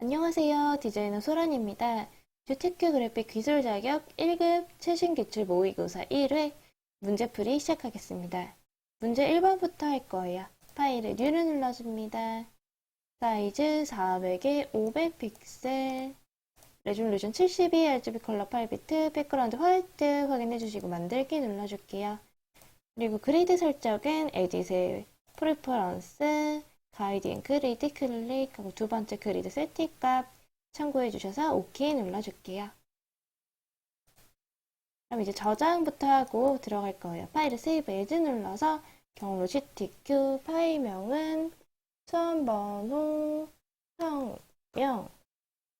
안녕하세요. 디자이너 소란입니다. 주테크 그래픽 기술 자격 1급 최신 기출 모의고사 1회 문제풀이 시작하겠습니다. 문제 1번부터 할 거예요. 파일에 뉴를 눌러줍니다. 사이즈 400에 500픽셀 레졸루션 72 RGB 컬러 8비트 백그라운드 화이트 확인해 주시고 만들기 눌러줄게요. 그리고 그리드 설정은 에디세 프리퍼런스 가이드 앤 그리드 클릭하고 두 번째 그리드 세팅 값 참고해 주셔서 OK 눌러줄게요. 그럼 이제 저장부터 하고 들어갈 거예요. 파일을 세이브 에즈 눌러서 경로 CTQ 파일명은 수험번호, 성명,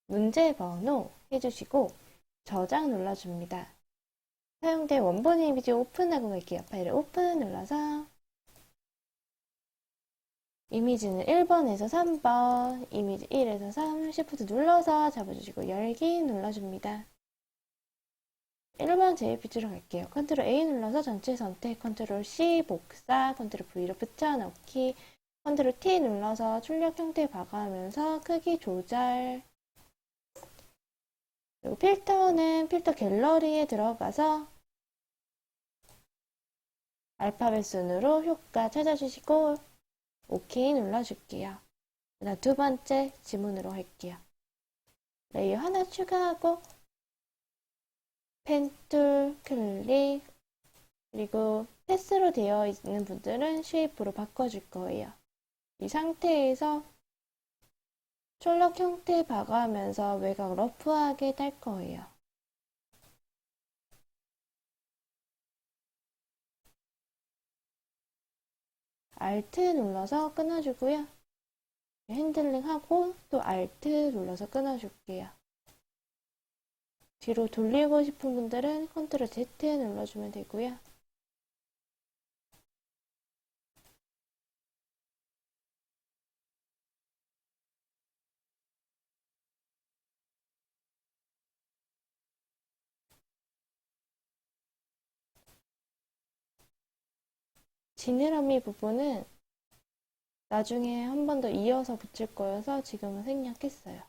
문제번호 해주시고 저장 눌러줍니다. 사용된 원본 이미지 오픈하고 갈게요. 파일을 오픈 눌러서 이미지는 1번에서 3번, 이미지 1에서 3, Shift 눌러서 잡아주시고 열기 눌러줍니다. 1번 JPG로 갈게요. 컨트롤 A 눌러서 전체 선택, 컨트롤 C 복사, 컨트롤 V로 붙여넣기, 컨트롤 T 눌러서 출력 형태 박아하면서 크기 조절, 그리고 필터는 필터 갤러리에 들어가서 알파벳 순으로 효과 찾아주시고 OK 눌러줄게요. 그다음 두 번째 지문으로 할게요. 레이어 하나 추가하고 펜 툴 클릭 그리고 패스로 되어 있는 분들은 쉐이프로 바꿔줄 거예요. 이 상태에서 출력 형태 박아하면서 외곽 러프하게 딸 거예요. Alt 눌러서 끊어주고요. 핸들링하고 또 Alt 눌러서 끊어줄게요. 뒤로 돌리고 싶은 분들은 Ctrl Z 눌러주면 되고요. 지느러미 부분은 나중에 한 번 더 이어서 붙일 거여서 지금은 생략했어요.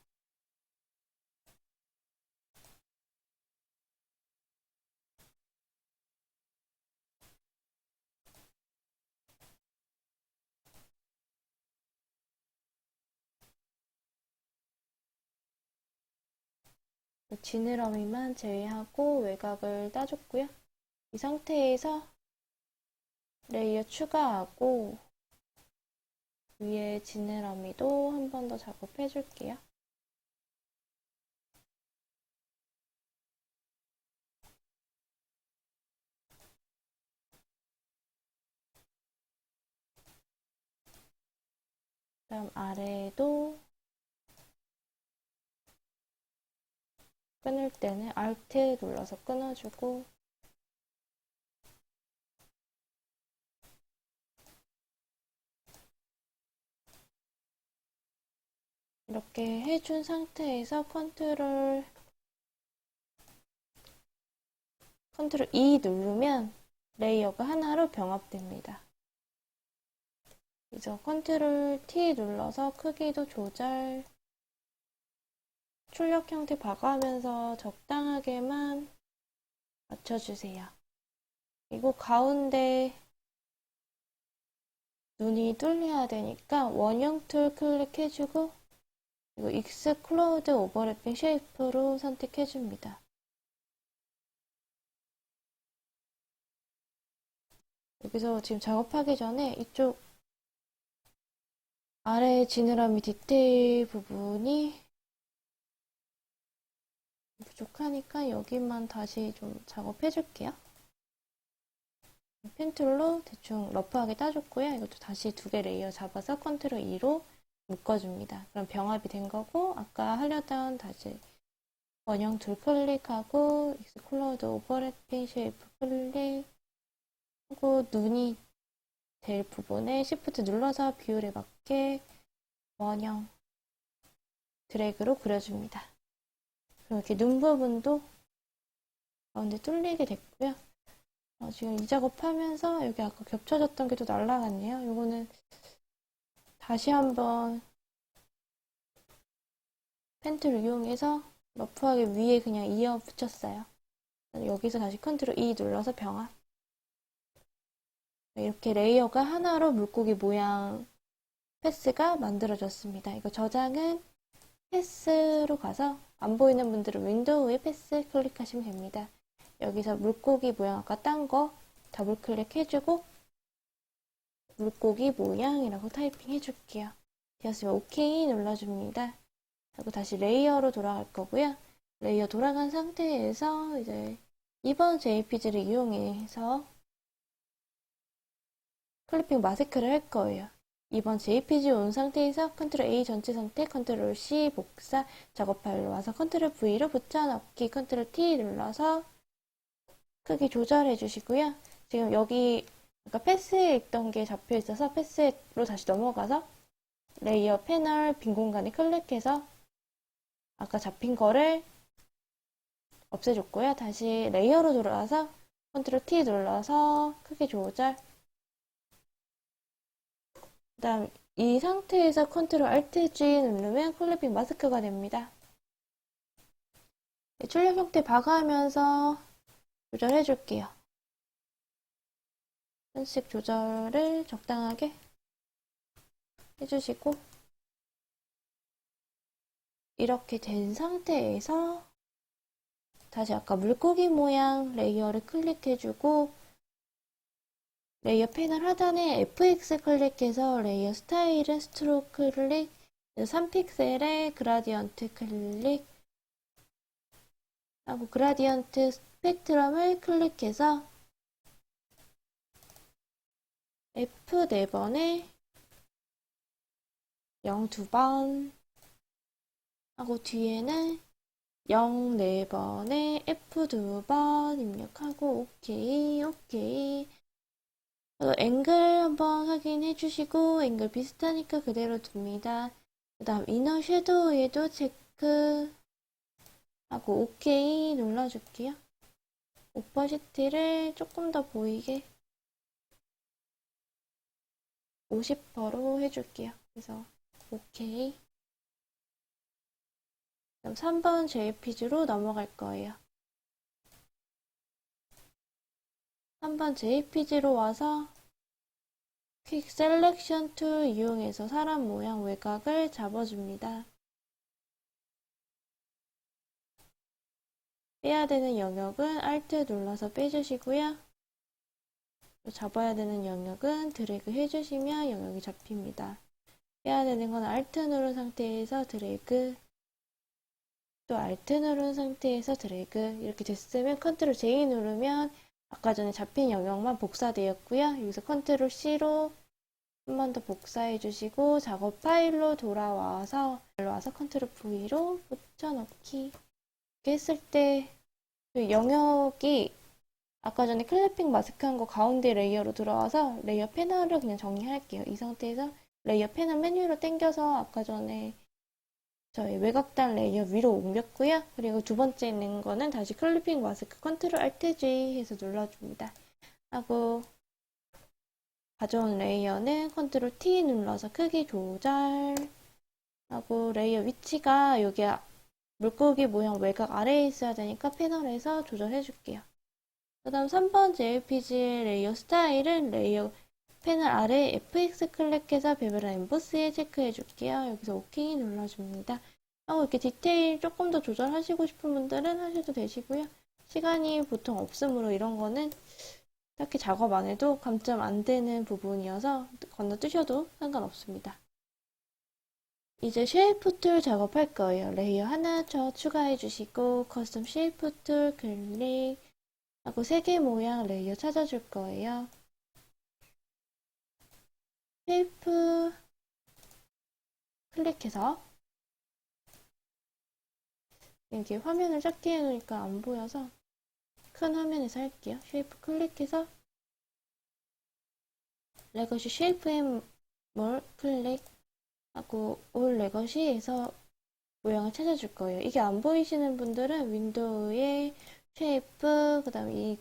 지느러미만 제외하고 외곽을 따줬고요. 이 상태에서 레이어 추가하고 위에 지느러미도 한 번 더 작업해 줄게요. 그다음 아래에도 끊을 때는 Alt 눌러서 끊어주고 이렇게 해준 상태에서 컨트롤 컨트롤 E 누르면 레이어가 하나로 병합됩니다. 그래서 컨트롤 T 눌러서 크기도 조절 출력 형태 박아가면서 적당하게만 맞춰주세요. 그리고 가운데 눈이 뚫려야 되니까 원형 툴 클릭해주고 이거 익스 클로드 오버래핑 쉐이프로 선택해줍니다. 여기서 지금 작업하기 전에 이쪽 아래 지느러미 디테일 부분이 부족하니까 여기만 다시 좀 작업해 줄게요. 펜툴로 대충 러프하게 따줬고요. 이것도 다시 두 개 레이어 잡아서 컨트롤 2로 묶어줍니다. 그럼 병합이 된 거고 아까 하려던 다시 원형 둘 클릭하고 익스클로드 오버래핑 쉐이프 클릭 하고 눈이 될 부분에 Shift 눌러서 비율에 맞게 원형 드래그로 그려줍니다. 그럼 이렇게 눈 부분도 가운데 뚫리게 됐고요. 어, 지금 이 작업하면서 여기 아까 겹쳐졌던 게 또 날라갔네요. 이거는 다시 한번 펜트를 이용해서 러프하게 위에 그냥 이어 붙였어요. 여기서 다시 컨트롤 E 눌러서 병합. 이렇게 레이어가 하나로 물고기 모양 패스가 만들어졌습니다. 이거 저장은 패스로 가서 안 보이는 분들은 윈도우에 패스 클릭하시면 됩니다. 여기서 물고기 모양 아까 딴 거 더블 클릭해주고 물고기 모양이라고 타이핑 해줄게요. 되었으면 OK 눌러줍니다. 그리고 다시 레이어로 돌아갈 거고요. 레이어 돌아간 상태에서 이제 2번 JPG를 이용해서 클리핑 마스크를 할 거예요. 2번 JPG 온 상태에서 컨트롤 A 전체 선택, 컨트롤 C 복사, 작업 파일로 와서 컨트롤 V로 붙여넣기, 컨트롤 T 눌러서 크기 조절해 주시고요. 지금 여기 아까 패스에 있던 게 잡혀 있어서 패스로 다시 넘어가서 레이어 패널 빈 공간에 클릭해서 아까 잡힌 거를 없애줬고요. 다시 레이어로 돌아와서 컨트롤 T 눌러서 크기 조절 그 다음 이 상태에서 컨트롤 Alt G 누르면 클리핑 마스크가 됩니다. 네, 출력 형태 박아하면서 조절해 줄게요. 편식 조절을 적당하게 해주시고 이렇게 된 상태에서 다시 아까 물고기 모양 레이어를 클릭해주고 레이어 패널 하단에 FX 클릭해서 레이어 스타일은 스트로크 클릭 3픽셀에 그라디언트 클릭 하고 그라디언트 스펙트럼을 클릭해서 F 4번에 0 2번 하고 뒤에는 0 4번에 F 2번 입력하고 OK 어, 앵글 한번 확인해 주시고 앵글 비슷하니까 그대로 둡니다. 그 다음 이너 섀도우에도 체크 하고 OK 눌러줄게요. 오퍼시티를 조금 더 보이게 50%로 해줄게요. 그래서 OK 그럼 3번 JPG로 넘어갈 거예요. 3번 JPG로 와서 퀵 셀렉션 툴 이용해서 사람 모양 외곽을 잡아줍니다. 빼야 되는 영역은 Alt 눌러서 빼주시고요. 잡아야 되는 영역은 드래그 해주시면 영역이 잡힙니다. 빼야 되는 건 Alt 누른 상태에서 드래그 또 Alt 누른 상태에서 드래그 이렇게 됐으면 컨트롤 J 누르면 아까 전에 잡힌 영역만 복사되었고요. 여기서 컨트롤 C로 한 번 더 복사해 주시고 작업 파일로 돌아와서 와서 컨트롤 V로 붙여넣기 이렇게 했을 때 영역이 아까 전에 클래핑 마스크 한 거 가운데 레이어로 들어와서 레이어 패널을 그냥 정리할게요. 이 상태에서 레이어 패널 메뉴로 당겨서 아까 전에 저희 외곽단 레이어 위로 옮겼고요. 그리고 두 번째 있는 거는 다시 클리핑 마스크 컨트롤 Alt J 해서 눌러줍니다. 하고 가져온 레이어는 컨트롤 T 눌러서 크기 조절 하고 레이어 위치가 여기 물고기 모양 외곽 아래에 있어야 되니까 패널에서 조절해 줄게요. 그 다음 3번 JPG의 레이어 스타일은 레이어 패널 아래 FX 클릭해서 베베라 엠보스에 체크해 줄게요. 여기서 OK 눌러줍니다. 하고 이렇게 디테일 조금 더 조절하시고 싶은 분들은 하셔도 되시고요. 시간이 보통 없으므로 이런 거는 딱히 작업 안 해도 감점 안 되는 부분이어서 건너뛰셔도 상관없습니다. 이제 쉐이프 툴 작업할 거예요. 레이어 하나 더 추가해 주시고 커스텀 쉐이프 툴 클릭 하고 세 개 모양 레이어 찾아줄 거예요. 쉐이프 클릭해서 이렇게 화면을 작게 해놓으니까 안 보여서 큰 화면에서 할게요. 쉐이프 클릭해서 레거시 쉐이프 앤몰 클릭하고 올 레거시에서 모양을 찾아줄 거예요. 이게 안 보이시는 분들은 윈도우에 쉐이프 그 다음에 이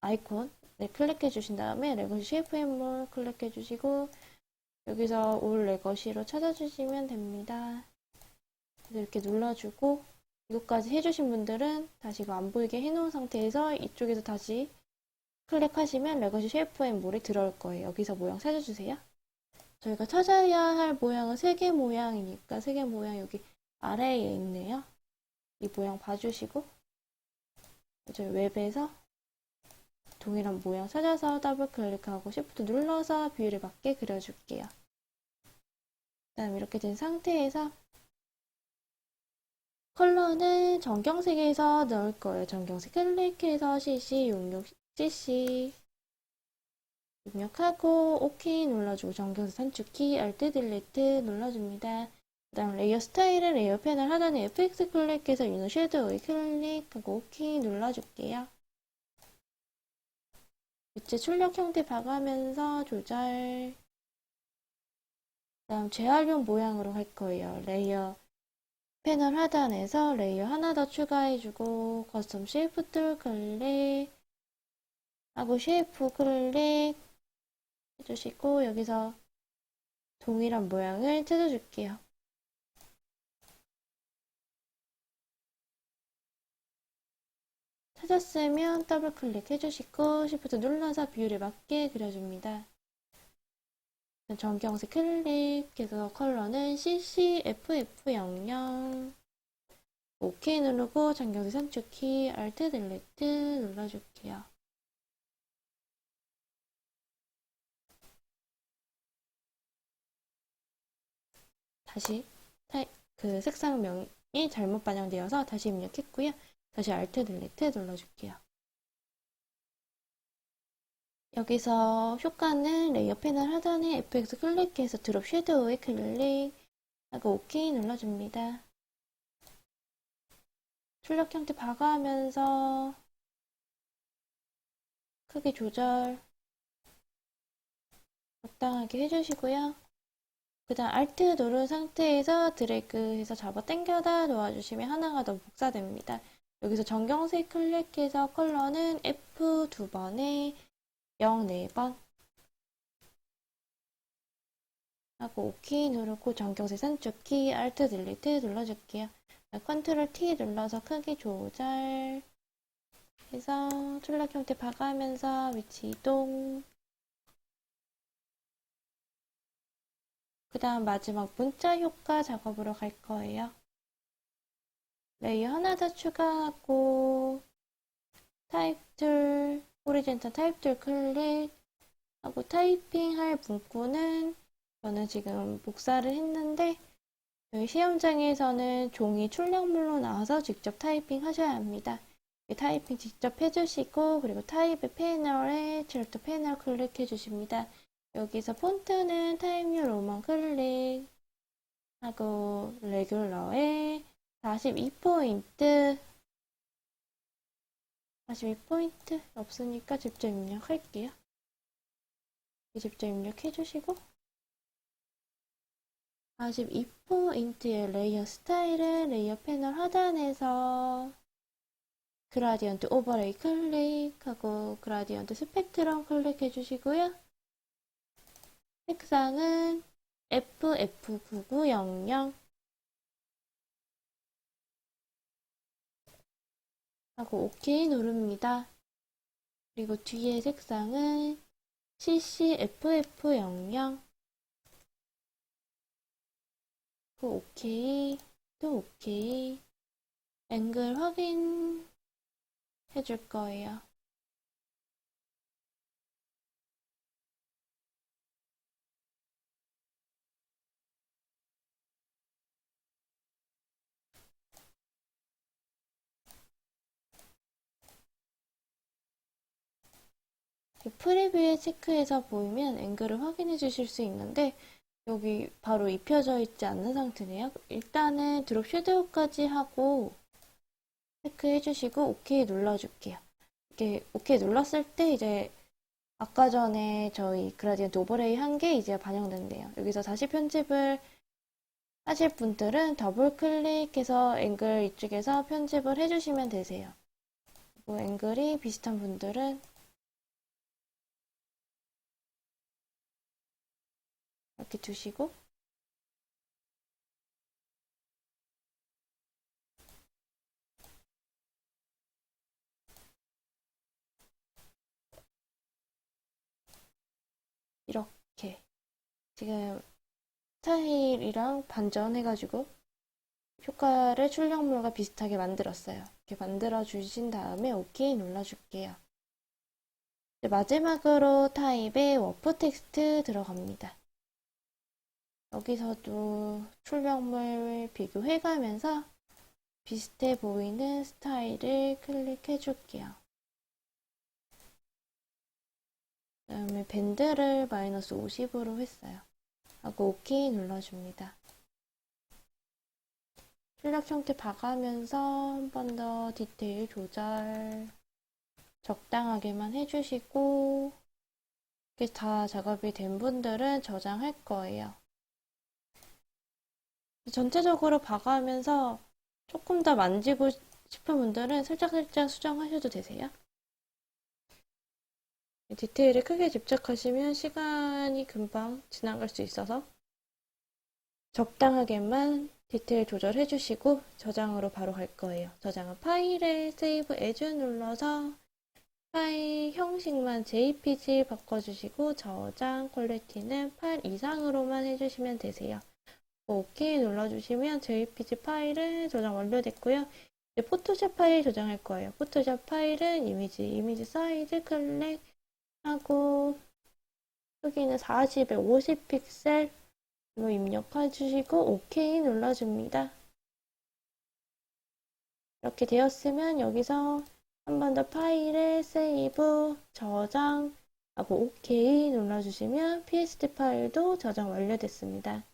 아이콘 네, 클릭해 주신 다음에 레거시 쉐이프 앤몰 클릭해 주시고 여기서 올 레거시로 찾아주시면 됩니다. 이렇게 눌러주고 이것까지 해주신 분들은 다시 이거 안 보이게 해놓은 상태에서 이쪽에서 다시 클릭하시면 레거시 쉐이프 앤 몰이 들어올 거예요. 여기서 모양 찾아주세요. 저희가 찾아야 할 모양은 세 개 모양이니까 세 개 모양 여기 아래에 있네요. 이 모양 봐주시고 저희 웹에서 동일한 모양 찾아서 더블 클릭하고 Shift 눌러서 비율에 맞게 그려줄게요. 그다음 이렇게 된 상태에서 컬러는 전경색에서 넣을 거예요. 전경색 클릭해서 CC 66 CC 입력하고 OK 눌러주고 전경색 산축키 Alt 딜리트 눌러줍니다. 그 다음 레이어 스타일은 레이어 패널 하단에 FX 클릭해서 유노 섀도우에 클릭하고 OK 눌러줄게요. 빛의 출력 형태 봐가면서 조절 그 다음 재활용 모양으로 할 거예요. 레이어 패널 하단에서 레이어 하나 더 추가해주고 커스텀 쉐이프 툴 클릭 하고 쉐이프 클릭 해주시고 여기서 동일한 모양을 찾아줄게요. 찾았으면 더블 클릭 해 주시고 Shift 눌러서 비율에 맞게 그려줍니다. 전경색 클릭해서 컬러는 CCFF00 OK 누르고 전경색 산축키 Alt 딜리트 눌러줄게요. 다시 그 색상 명이 잘못 반영되어서 다시 입력했고요. 다시 Alt 딜리트 눌러줄게요. 여기서 효과는 레이어 패널 하단에 FX 클릭해서 드롭 섀도우에 클릭하고 OK 눌러줍니다. 출력 형태 봐가면서 크기 조절 적당하게 해주시고요. 그 다음 Alt 누른 상태에서 드래그해서 잡아 당겨다 놓아주시면 하나가 더 복사됩니다. 여기서 전경색 클릭해서 컬러는 F 두 번에 0 4번 하고 OK 누르고 전경색 산축키 Alt 딜리트 눌러줄게요. 컨트롤 T 눌러서 크기 조절 해서 출력 형태 봐가면서 위치 이동 그 다음 마지막 문자 효과 작업으로 갈 거예요. 레이어 하나 더 추가하고 타입 툴, 오리젠탈 타입 툴 클릭하고 타이핑 할 문구는 저는 지금 복사를 했는데 저희 시험장에서는 종이 출력물로 나와서 직접 타이핑 하셔야 합니다. 타이핑 직접 해주시고 그리고 타입의 패널에 젤트 패널 클릭해 주십니다. 여기서 폰트는 타임뉴 로만 클릭 하고 레귤러에 42포인트 42포인트 없으니까 직접 입력할게요. 직접 입력해 주시고 42포인트의 레이어 스타일은 레이어 패널 하단에서 그라디언트 오버레이 클릭하고 그라디언트 스펙트럼 클릭해 주시고요. 색상은 FF9900 하고 OK 누릅니다. 그리고 뒤에 색상은 CCFF00 또 OK 또 OK 앵글 확인 해 줄 거예요. 프리뷰에 체크해서 보이면 앵글을 확인해 주실 수 있는데 여기 바로 입혀져 있지 않는 상태네요. 일단은 드롭 섀도우까지 하고 체크해 주시고 OK 눌러줄게요. 이렇게 OK 눌렀을 때 이제 아까 전에 저희 그라디언트 오버레이 한 게 이제 반영된대요. 여기서 다시 편집을 하실 분들은 더블 클릭해서 앵글 이쪽에서 편집을 해주시면 되세요. 그리고 앵글이 비슷한 분들은 이렇게 두시고 이렇게 지금 스타일이랑 반전해가지고 효과를 출력물과 비슷하게 만들었어요. 이렇게 만들어 주신 다음에 OK 눌러줄게요. 마지막으로 타입의 워프 텍스트 들어갑니다. 여기서도 출력물 비교해가면서 비슷해 보이는 스타일을 클릭해 줄게요. 그 다음에 밴드를 마이너스 50으로 했어요. 하고 OK 눌러줍니다. 출력 형태 봐가면서 한 번 더 디테일 조절 적당하게만 해주시고 이렇게 다 작업이 된 분들은 저장할 거예요. 전체적으로 봐가면서 조금 더 만지고 싶은 분들은 살짝살짝 수정하셔도 되세요. 디테일에 크게 집착하시면 시간이 금방 지나갈 수 있어서 적당하게만 디테일 조절해 주시고 저장으로 바로 갈 거예요. 저장은 파일에 세이브 에즈 눌러서 파일 형식만 JPG 바꿔주시고 저장 퀄리티는 8 이상으로만 해주시면 되세요. OK 눌러주시면 JPG 파일은 저장 완료됐고요. 이제 포토샵 파일 저장할 거예요. 포토샵 파일은 이미지, 이미지 사이즈 클릭하고 크기는 40에 50픽셀로 입력해 주시고 OK 눌러줍니다. 이렇게 되었으면 여기서 한 번 더 파일에 세이브, 저장 하고 OK 눌러주시면 PSD 파일도 저장 완료됐습니다.